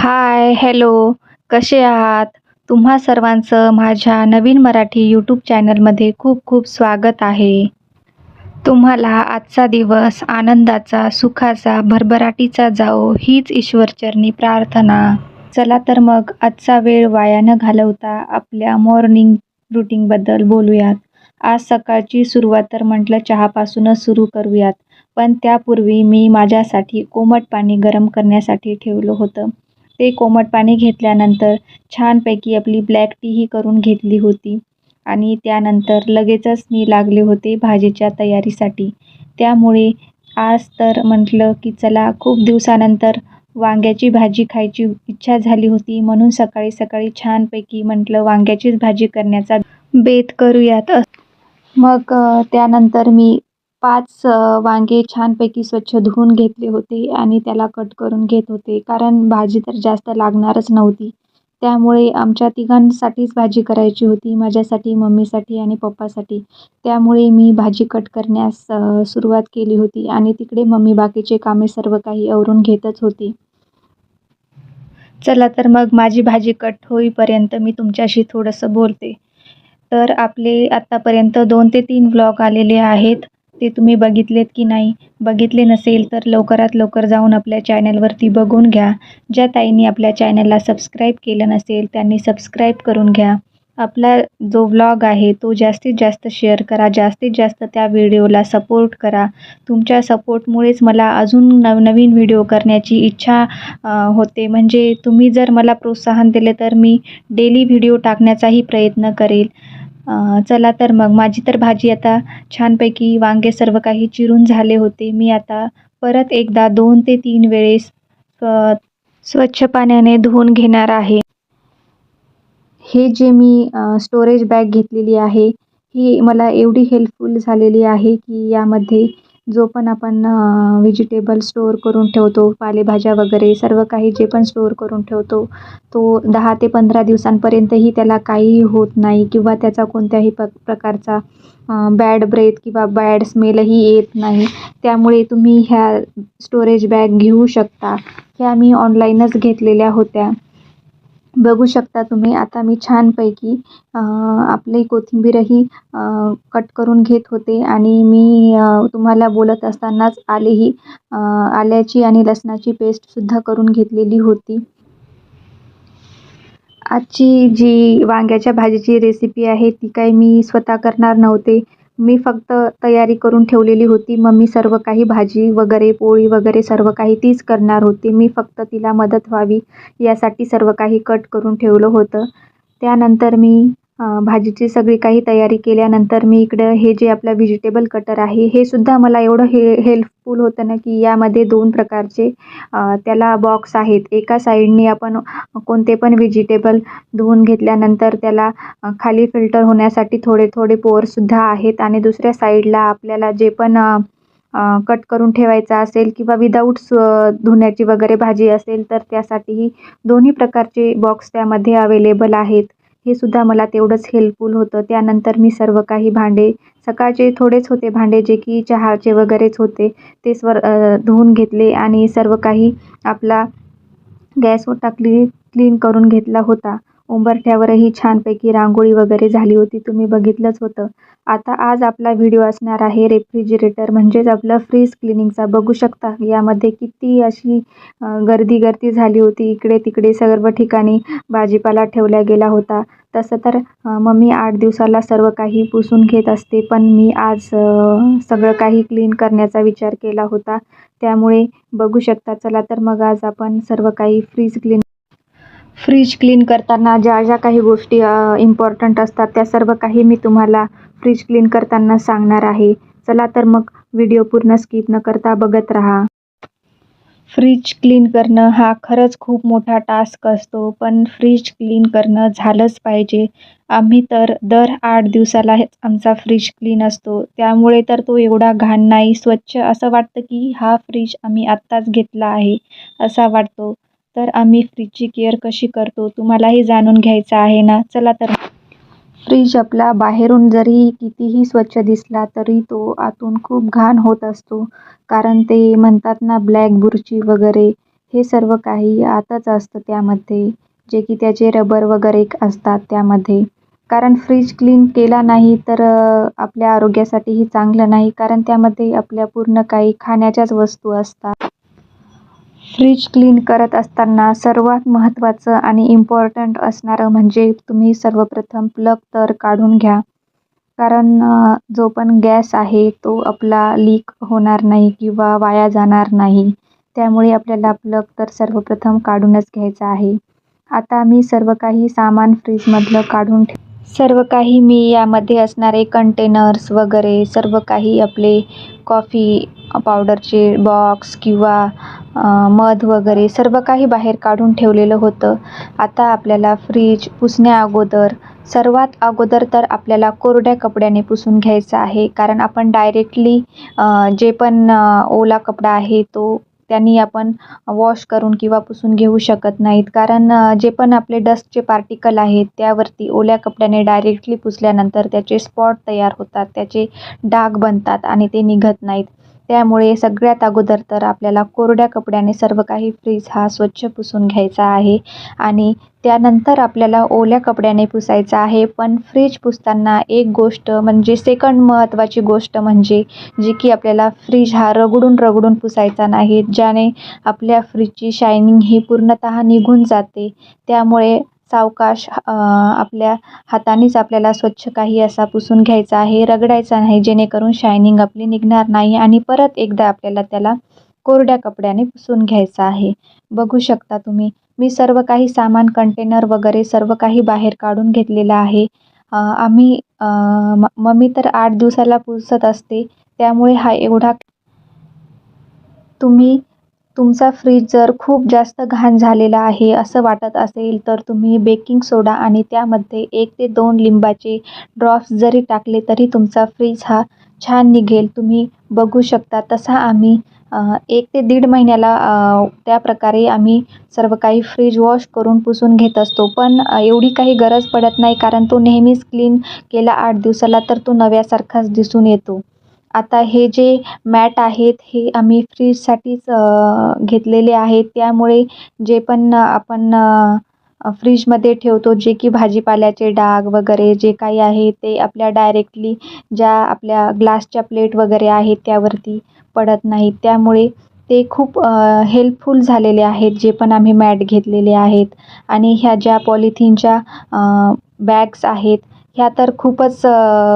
Hi hello कसे आहात? तुम्हा सर्वांचं माझ्या नवीन मराठी यूट्यूब चॅनलमध्ये खूप खूप स्वागत आहे. तुम्हाला आजचा दिवस आनंदाचा सुखाचा भरभराटीचा जाओ हीच ईश्वरचरणी प्रार्थना. चला तर मग आजचा वेळ वाया न घालवता आपल्या मॉर्निंग रुटीनबद्दल बोलूयात. आज सकाळची सुरुवात तर म्हटलं चहापासूनच सुरू करूयात. पण त्यापूर्वी मी माझ्यासाठी कोमट पाणी गरम करण्यासाठी ठेवलं होतं. ते कोमट पाणी घेतल्यानंतर छानपैकी आपली ब्लॅक टीही करून घेतली होती. आणि त्यानंतर लगेचच मी लागले होते भाजीच्या तयारीसाठी. त्यामुळे आज तर म्हटलं की चला खूप दिवसानंतर वांग्याची भाजी खायची इच्छा झाली होती. म्हणून सकाळी सकाळी छानपैकी म्हटलं वांग्याचीच भाजी करण्याचा बेत करूयात. मग त्यानंतर मी पाच वांगे छानपैकी स्वच्छ धुवून घेतले होते आणि त्याला कट करून घेत होते. कारण भाजी तर जास्त लागणारच नव्हती. त्यामुळे आमच्या तिघांसाठीच भाजी करायची होती माझ्यासाठी मम्मीसाठी आणि पप्पासाठी. त्यामुळे मी भाजी कट करण्यास सुरुवात केली होती आणि तिकडे मम्मी बाकीचे कामे सर्व काही आवरून घेतच होती. चला तर मग माझी भाजी कट होईपर्यंत मी तुमच्याशी थोडंसं बोलते. तर आपले आत्तापर्यंत दोन ते तीन व्लॉग आलेले आहेत. ते तुम्ही बघितलेत की नाही? बघितले नसेल तर लवकरात लवकर जाऊन आपल्या चॅनलवरती बघून घ्या. ज्या ताईंनी आपल्या चॅनलला सबस्क्राईब केलं नसेल त्यांनी सबस्क्राईब करून घ्या. आपला जो व्लॉग आहे तो जास्तीत जास्त शेअर करा. जास्तीत जास्त त्या व्हिडिओला सपोर्ट करा. तुमच्या सपोर्टमुळेच मला अजून नवनवीन व्हिडिओ करण्याची इच्छा होते. म्हणजे तुम्ही जर मला प्रोत्साहन दिले तर मी डेली व्हिडिओ टाकण्याचाही प्रयत्न करेल. चला तर मग. माझी तर भाजी आता छानपैकी वांगे सर्व काही चिरून झाले होते. मी आता परत एकदा दोन ते तीन वेळेस स्वच्छ पाण्याने धुवून घेणार आहे. हे जे मी स्टोरेज बॅग घेतलेली आहे ही मला एवढी हेल्पफुल झालेली आहे की यामध्ये जो पण आपण व्हेजिटेबल स्टोअर करून ठेवतो पालेभाज्या वगैरे सर्व काही जे पण स्टोअर करून ठेवतो तो दहा ते पंधरा दिवसांपर्यंतही त्याला काहीही होत नाही किंवा त्याचा कोणत्याही प प्रकारचा बॅड ब्रेथ किंवा बॅड स्मेलही येत नाही. त्यामुळे तुम्ही ह्या स्टोरेज बॅग घेऊ शकता. ह्या मी ऑनलाईनच घेतलेल्या होत्या. बघू शकता तुम्ही. आता मी छानपैकी आपली कोथिंबीरही कट करून घेत होते आणि मी तुम्हाला बोलत असतानाच आलेही आल्याची आणि लसणाची पेस्टसुद्धा करून घेतलेली होती. आजची जी वांग्याच्या भाजीची रेसिपी आहे ती काही मी स्वतः करणार नव्हते. मी फक्त तयारी करून ठेवलेली होती. मम्मी सर्व काही भाजी वगैरे पोळी वगैरे सर्व काही तीच करणार होती. मी फक्त तिला मदत व्हावी यासाठी सर्व काही कट करून ठेवलं होतं. त्यानंतर मी भाजीची सगळी काही तयारी केल्यानंतर मी इकडं हे जे आपलं व्हेजिटेबल कटर आहे हे सुद्धा मला एवढं हे हेल्पफुल होतं ना की यामध्ये दोन प्रकारचे त्याला बॉक्स आहेत. एका साईडने आपण कोणते पण व्हेजिटेबल धुवून घेतल्यानंतर त्याला खाली फिल्टर होण्यासाठी थोडे थोडे पोअरसुद्धा आहेत आणि दुसऱ्या साईडला आपल्याला जे पण कट करून ठेवायचा असेल किंवा विदाऊट धुण्याची वगैरे भाजी असेल तर त्यासाठीही दोन्ही प्रकारचे बॉक्स त्यामध्ये अवेलेबल आहेत. हे सुद्धा मला तेवढंच हेल्पफुल होतं. त्यानंतर मी सर्व काही भांडे सकाळचे थोडेच होते भांडे जे की चहाचे वगैरेच होते ते स्वर धुवून घेतले आणि सर्व काही आपला गॅसवर टाकली क्लीन करून घेतला होता. उंबरठ्यावरही छानपैकी रांगोळी वगैरे झाली होती तुम्ही बघितलंच होतं. आता आज आपला व्हिडिओ असणार आहे रेफ्रिजरेटर म्हणजेच आपलं फ्रीज क्लिनिंगचा. बघू शकता यामध्ये किती अशी गर्दी गर्दी झाली होती. इकडे तिकडे सर्व ठिकाणी भाजीपाला ठेवला गेला होता. तसं तर मम्मी आठ दिवसाला सर्व काही पुसून घेत असते पण मी आज सगळं काही क्लीन करण्याचा विचार केला होता. त्यामुळे बघू शकता चला तर मग आज आपण सर्व काही फ्रीज क्लीन फ्रीज क्लीन करताना ज्या ज्या काही गोष्टी इम्पॉर्टंट असतात त्या सर्व काही मी तुम्हाला फ्रीज क्लीन करताना सांगणार आहे. चला तर मग व्हिडिओ पूर्ण स्किप न करता बघत राहा. फ्रीज क्लीन करणं हा खरंच खूप मोठा टास्क असतो पण फ्रीज क्लीन करणं झालंच पाहिजे. आम्ही तर दर आठ दिवसाला आमचा फ्रीज क्लीन असतो. त्यामुळे तर तो एवढा घाण नाही. स्वच्छ असं वाटतं की हा फ्रीज आम्ही आत्ताच घेतला आहे असा वाटतो. तर आम्ही फ्रीजची केअर कशी करतो? तुम्हालाही जाणून घ्यायचं आहे ना? चला तर. फ्रीज आपला बाहेरून जरी कितीही स्वच्छ दिसला तरी तो आतून खूप घाण होत असतो. कारण ते म्हणतात ना ब्लॅक बुरशी वगैरे हे सर्व काही आतच असतं त्यामध्ये. जे की त्याचे रबर वगैरे असतात त्यामध्ये. कारण फ्रीज क्लीन केला नाही तर आपल्या आरोग्यासाठीही चांगलं नाही. कारण त्यामध्ये आपल्या पूर्ण काही खाण्याच्याच वस्तू असतात. फ्रीज क्लीन करत असताना सर्वात महत्त्वाचं आणि इम्पॉर्टंट असणारं म्हणजे तुम्ही सर्वप्रथम प्लग तर काढून घ्या. कारण जो पण गॅस आहे तो आपला लीक होणार नाही किंवा वाया जाणार नाही. त्यामुळे आपल्याला प्लग तर सर्वप्रथम काढूनच घ्यायचा आहे. आता मी सर्व काही सामान फ्रीजमधलं काढून ठे सर्व काही मी यामध्ये असणारे कंटेनर्स वगैरे सर्व काही आपले कॉफी पावडरचे बॉक्स किंवा मध वगैरे सर्व काही बाहेर काढून ठेवलेलं होतं. आता आपल्याला फ्रीज पुसण्या अगोदर सर्वात अगोदर तर आपल्याला कोरड्या कपड्याने पुसून घ्यायचं आहे. कारण आपण डायरेक्टली जे पण ओला कपडा आहे तो त्यांनी आपण वॉश करून किंवा पुसून घेऊ शकत नाहीत. कारण जे पण आपले डस्टचे पार्टिकल आहेत त्यावरती ओल्या कपड्याने डायरेक्टली पुसल्यानंतर त्याचे स्पॉट तयार होतात त्याचे डाग बनतात आणि ते निघत नाहीत. त्यामुळे सगळ्यात अगोदर तर आपल्याला कोरड्या कपड्याने सर्व काही फ्रीज हा स्वच्छ पुसून घ्यायचा आहे. आणि त्यानंतर आपल्याला ओल्या कपड्याने पुसायचा आहे. पण फ्रीज पुसताना एक गोष्ट म्हणजे सेकंड महत्त्वाची गोष्ट म्हणजे जी की आपल्याला फ्रीज हा रगडून रगडून पुसायचा नाही. ज्याने आपल्या फ्रीजची शायनिंग ही पूर्णतः निघून जाते. त्यामुळे सावकाश आपल्या हातानेच आपल्याला स्वच्छ काही असा पुसून घ्यायचा आहे रगडायचा नाही जेणेकरून शायनिंग आपली निघणार नाही आणि परत एकदा आपल्याला त्याला कोरड्या कपड्याने पुसून घ्यायचा आहे. बघू शकता तुम्ही मी सर्व काही सामान कंटेनर वगैरे सर्व काही बाहेर काढून घेतलेलं आहे. आम्ही मम्मी तर आठ दिवसाला पुसत असते त्यामुळे हा एवढा तुम्ही तुमचा फ्रीज जर खूप जास्त घाण झालेला आहे असं वाटत असेल तर तुम्ही बेकिंग सोडा आणि त्यामध्ये एक ते दोन लिंबाचे ड्रॉप्स जरी टाकले तरी तुमचा फ्रीज हा छान निघेल. तुम्ही बघू शकता तसा आम्ही एक ते दीड महिन्याला त्या प्रकारे आम्ही सर्व काही फ्रीज वॉश करून पुसून घेत असतो. पण एवढी काही गरज पडत नाही कारण तो नेहमीच क्लीन केला आठ दिवसाला तर तो नव्यासारखाच दिसून येतो. आता हे जे मॅट आहेत हे आम्ही फ्रीजसाठीच घेतलेले आहेत. त्यामुळे जे पण आपण फ्रीजमध्ये ठेवतो जे की भाजीपाल्याचे डाग वगैरे जे काही आहे ते आपल्या डायरेक्टली ज्या आपल्या ग्लासच्या प्लेट वगैरे आहेत त्यावरती पडत नाहीत. त्यामुळे ते खूप हेल्पफुल झालेले आहेत जे पण आम्ही मॅट घेतलेले आहेत. आणि ह्या ज्या पॉलिथिनच्या बॅग्स आहेत ह्या तर खूपच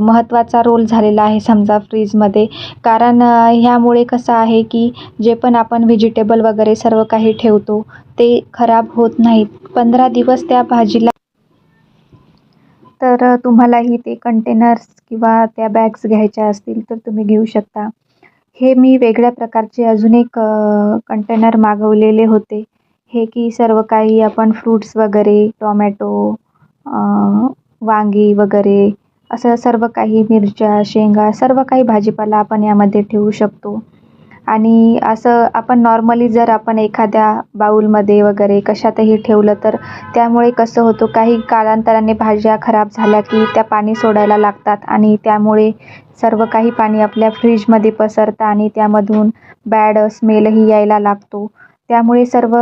महत्त्वाचा रोल झालेला आहे समजा फ्रीजमध्ये कारण ह्यामुळे कसं आहे की जे पण आपण व्हेजिटेबल वगैरे सर्व काही ठेवतो ते खराब होत नाहीत. पंधरा दिवस त्या भाजीला तर तुम्हालाही ते कंटेनर्स किंवा त्या बॅग्स घ्यायच्या असतील तर तुम्ही घेऊ शकता. हे मी वेगळ्या प्रकारचे अजून एक कंटेनर मागवलेले होते. हे की सर्व काही आपण फ्रूट्स वगैरे टॉमॅटो वांगी वगैरे असं सर्व काही मिरच्या शेंगा सर्व काही भाजीपाला आपण यामध्ये ठेवू शकतो. आणि असं आपण नॉर्मली जर आपण एखाद्या बाऊलमध्ये वगैरे कशातही ठेवलं तर त्यामुळे कसं होतं काही कालांतराने भाज्या खराब झाल्या की त्या पाणी सोडायला लागतात आणि त्यामुळे सर्व काही पाणी आपल्या फ्रीजमध्ये पसरतं आणि त्यामधून बॅड स्मेलही यायला लागतो. त्यामुळे सर्व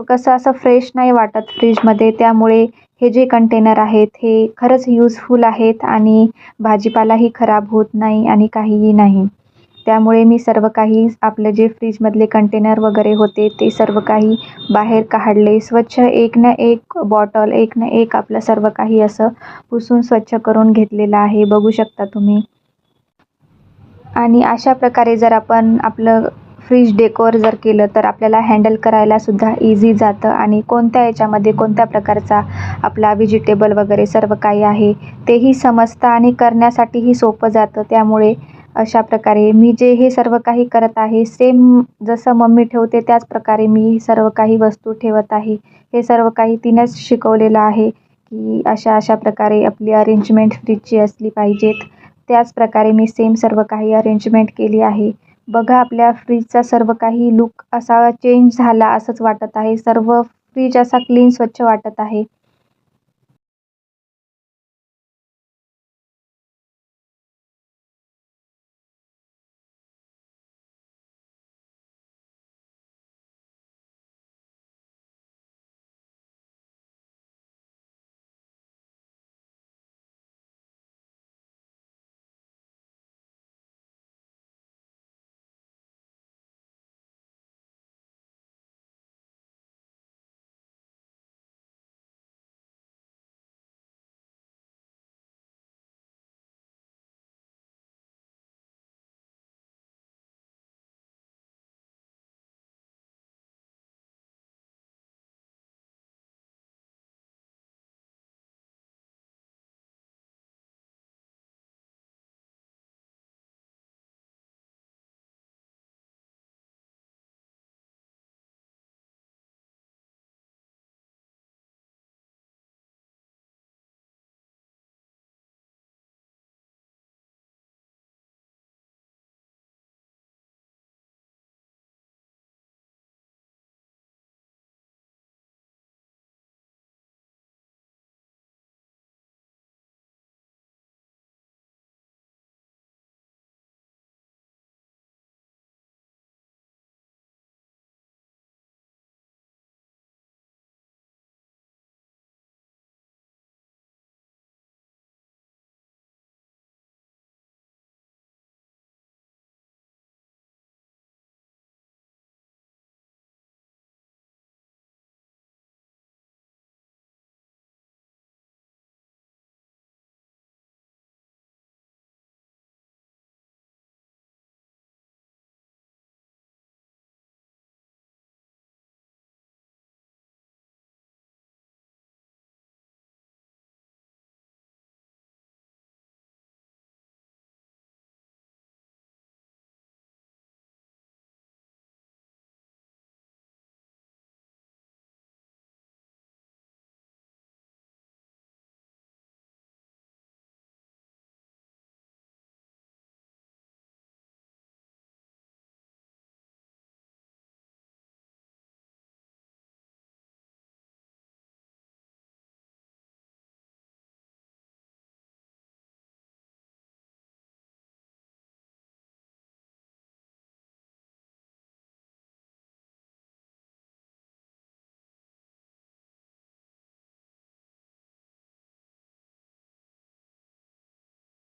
कसं असं फ्रेश नाही वाटत फ्रीजमध्ये त्यामुळे हे जे कंटेनर आहेत हे खरंच यूजफुल आहेत आणि भाजीपालाही खराब होत नाही आणि काहीही नाही. त्यामुळे मी सर्व काही आपलं जे फ्रीजमधले कंटेनर वगैरे होते ते सर्व काही बाहेर काढले. स्वच्छ एक ना एक बॉटल एक ना एक आपलं सर्व काही असं पुसून स्वच्छ करून घेतलेलं आहे. बघू शकता तुम्ही. आणि अशा प्रकारे जर आपण आपलं फ्रीज डेकोर जर केलं तर आपल्याला हँडल करायलासुद्धा इझी जातं आणि कोणत्या याच्यामध्ये कोणत्या प्रकारचा आपला व्हेजिटेबल वगैरे सर्व काही आहे तेही समजतं आणि करण्यासाठीही सोपं जातं. त्यामुळे अशा प्रकारे मी जे हे सर्व काही करत आहे सेम जसं मम्मी ठेवते त्याच प्रकारे मी सर्व काही वस्तू ठेवत आहे. हे सर्व काही तिनेच शिकवलेलं आहे की अशा अशा प्रकारे आपली अरेंजमेंट फ्रीजची असली पाहिजेत. त्याच प्रकारे मी सेम सर्व काही अरेंजमेंट केली आहे. बघा आपल्या फ्रीजचा सर्व काही लुक असा चेंज झाला असंच वाटत आहे. सर्व फ्रीज असा क्लीन स्वच्छ वाटत आहे.